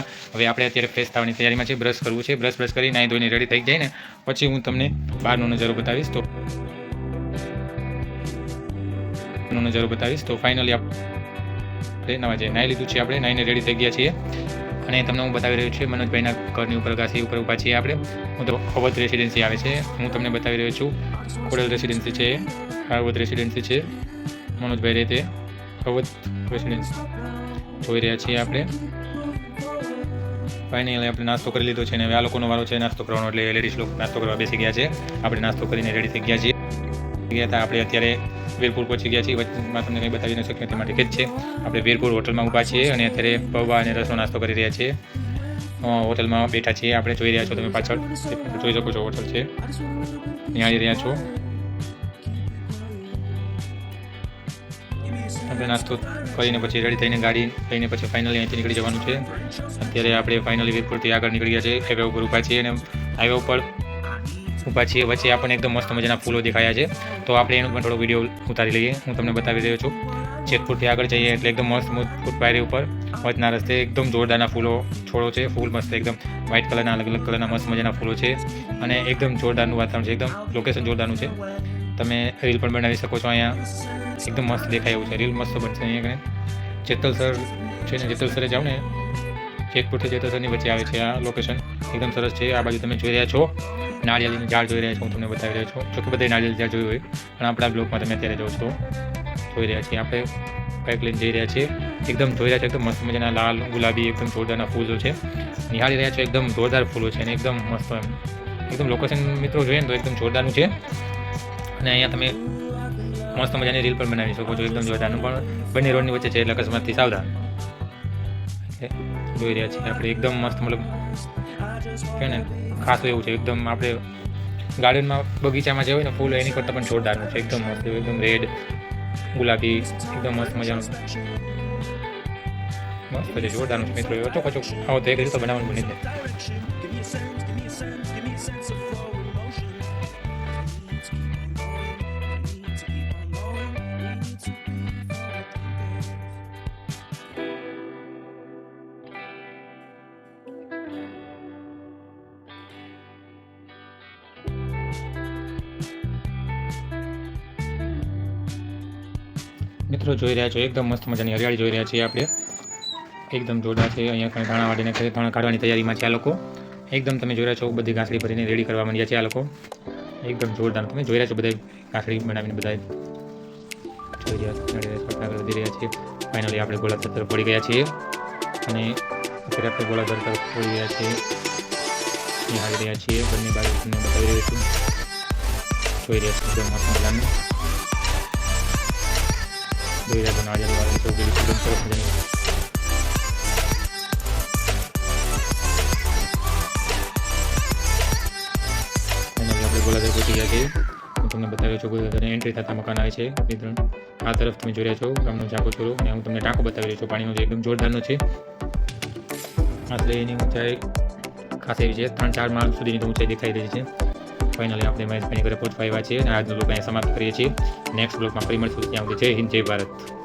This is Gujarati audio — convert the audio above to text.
હવે આપણે અત્યારે ફ્રેશ થવાની તૈયારીમાં છે બ્રશ કરવું છે. બ્રશ બ્રશ કરી નાહી ધોઈને રેડી થઈ જાય ને પછી હું તમને બહારનો નજારો બતાવીશ. તો નજારો બતાવીશ. તો ફાઇનલી આપણે નવા જે નાહી લીધું છે આપણે, નાહીને રેડી થઈ ગયા છીએ. અને તમને હું બતાવી રહ્યો છું, મનોજભાઈના ઘરની ઉપર ઘાસી ઉપર ઊભા છીએ આપણે. હું તો અવધ રેસિડેન્સી આવે છે. હું તમને બતાવી રહ્યો છું ખોડલ રેસિડેન્સી છે. અવધ રેસિડેન્સી છે. મનોજભાઈ રહે તે અવધ રેસિડેન્સી જોઈ રહ્યા છીએ આપણે. ફાઇનલી આપણે નાસ્તો કરી લીધો છે અને હવે આ લોકોનો વારો છે નાસ્તો કરવાનો. એટલે લેડીઝ લોકો નાસ્તો કરવા બેસી ગયા છે. આપણે નાસ્તો કરીને રેડી થઈ ગયા છીએ. ગયા હતા આપણે અત્યારે વીરપુર પહોંચી ગયા છીએ. વચમાં તમને કંઈ બતાવી ન શક્યો તે માટે કે જ છે. આપણે વીરપુર હોટલમાં ઊભા છીએ અને અત્યારે પૌવા અને રસનો નાસ્તો કરી રહ્યા છીએ. હોટલમાં બેઠા છીએ. આપણે જોઈ રહ્યા છો તમે પાછળ. જોઈ શકો છો હોટલ છે. ત્યાં આવી રહ્યા છો. આપણે નાસ્તો કરીને પછી રેડી થઈને ગાડી લઈને પછી ફાઇનલી અહીંથી નીકળી જવાનું છે. અત્યારે આપણે ફાઇનલી વીરપુરથી આગળ નીકળી ગયા છે. હાઈવે ઉપર ઊભા છીએ અને હાઈવે ઉપર ઊભા છીએ. વચ્ચે આપણને એકદમ મસ્ત મજાના ફૂલો દેખાયા છે. તો આપણે એનો પણ થોડો વીડિયો ઉતારી લઈએ. હું તમને બતાવી રહ્યો છું. જેતપુરથી આગળ જઈએ એટલે એકદમ મસ્ત ફૂટપાયરી ઉપર વચના રસ્તે એકદમ જોરદારના ફૂલો છોડો છે. ફૂલ મસ્ત એકદમ વ્હાઇટ કલરના અલગ અલગ કલરના મસ્ત મજાના ફૂલો છે. અને એકદમ જોરદારનું વાતાવરણ છે. એકદમ લોકેશન જોરદારનું છે. તમે રીલ પણ બનાવી શકો છો અહીંયા. એકદમ મસ્ત દેખાય એવું છે. રીલ મસ્ત બનશે અહીંયા આગળ. જેતલસર છે ને જેતલસરે જાઓ ને. જેતપુરથી જેતલસરની વચ્ચે આવે છે આ લોકેશન એકદમ સરસ છે. આ બાજુ તમે જોઈ રહ્યા છો. નાળિયેરીનું ઝાડ જોઈ રહ્યા છો. હું તમને બતાવી રહ્યો છું. જો કે બધા નાળિયેર ઝાડ જોયું હોય. પણ આપણા બ્લોકમાં તમે અત્યારે જોશો જોઈ રહ્યા છીએ આપણે. બાઇક લઈને જઈ રહ્યા છીએ. એકદમ જોઈ રહ્યા છે. એકદમ મસ્ત મજાના લાલ, ગુલાબી, એકદમ જોરદારના ફૂલો છે. નિહાળી રહ્યા છો. એકદમ જોરદાર ફૂલો છે અને એકદમ મસ્ત એમ. એકદમ લોકેશન મિત્રો જોઈએ ને તો એકદમ જોરદારનું છે. અને અહીંયા તમે મસ્ત મજાની રીલ પણ બનાવી શકો છો, એકદમ જોરદારનું પણ બંને રોડની વચ્ચે છે, એટલે અકસ્માતથી સાવધાન. જોઈ રહ્યા છીએ આપણે, એકદમ મસ્ત મતલબ કે ને, ખાસું એવું છે. એકદમ આપણે ગાર્ડનમાં બગીચામાં જે હોય ને, ફૂલ એની કરતાં પણ જોરદારનું છે. એકદમ મસ્ત, એકદમ રેડ, ગુલાબી, એકદમ મસ્ત મજાનું. મસ્ત છે જોરદારનું છે મિત્રો. એવો ચોખ્ખો ચોખ્ખો આવો તો એક રીતે બનાવવાનું બની જાય મિત્રો જોઈ રહ્યા છો, એકદમ મસ્ત મજાની હરિયાળી જોઈ રહ્યા છીએ આપણે. એકદમ જોરદાર છે, અહીંયા કંઈ ધાણા કંઈ ધાણા કાઢવાની તૈયારીમાં છે આ લોકો. એકદમ તમે જોઈ રહ્યા છો, બધી ઘાસડી ભરીને રેડી કરવા માંડ્યા છે આ લોકો. એકદમ જોરદાર, તમે જોઈ રહ્યા છો બધા ઘાસડી બનાવીને બધા જોઈ રહ્યા વધી રહ્યા છીએ. ફાઇનલી આપણે ગોળાધર તરફ પડી ગયા છીએ. અને અત્યારે આપણે ગોળાધર તરફ પડી ગયા છીએ. નિહાળી રહ્યા છીએ, બંને બાજુ તમને બતાવી રહ્યો છું. જોઈ રહ્યા છીએ એકદમ જોઈ રહ્યા નાળિયેર વાળું ચોકડી એકદમ સરસ મજાની ગોલાધર પહોંચી બતાવ્યો છું એન્ટ્રી થતા મકાન આવે છે બે આ તરફ તમે જોઈ રહ્યા છો ગામનો ઝાંકો છોરો અને હું તમને ટાંકો બતાવી રહ્યો છું પાણીનો જે એકદમ જોરદારનો છે આશરે એની ઊંચાઈ ખાસ એવી છે ત્રણ ચાર માળ સુધીની ઊંચાઈ દેખાઈ રહી છે ફાઇનલી આપણે મહેશભાઈની ઘરે પહોંચવા આવ્યા છીએ અને આજનો લોકો અહીંયા સમાપ્ત કરીએ છીએ. નેક્સ્ટ બ્લોગમાં ફરી મળશું. ત્યાં સુધી જય હિન્દ, જય ભારત.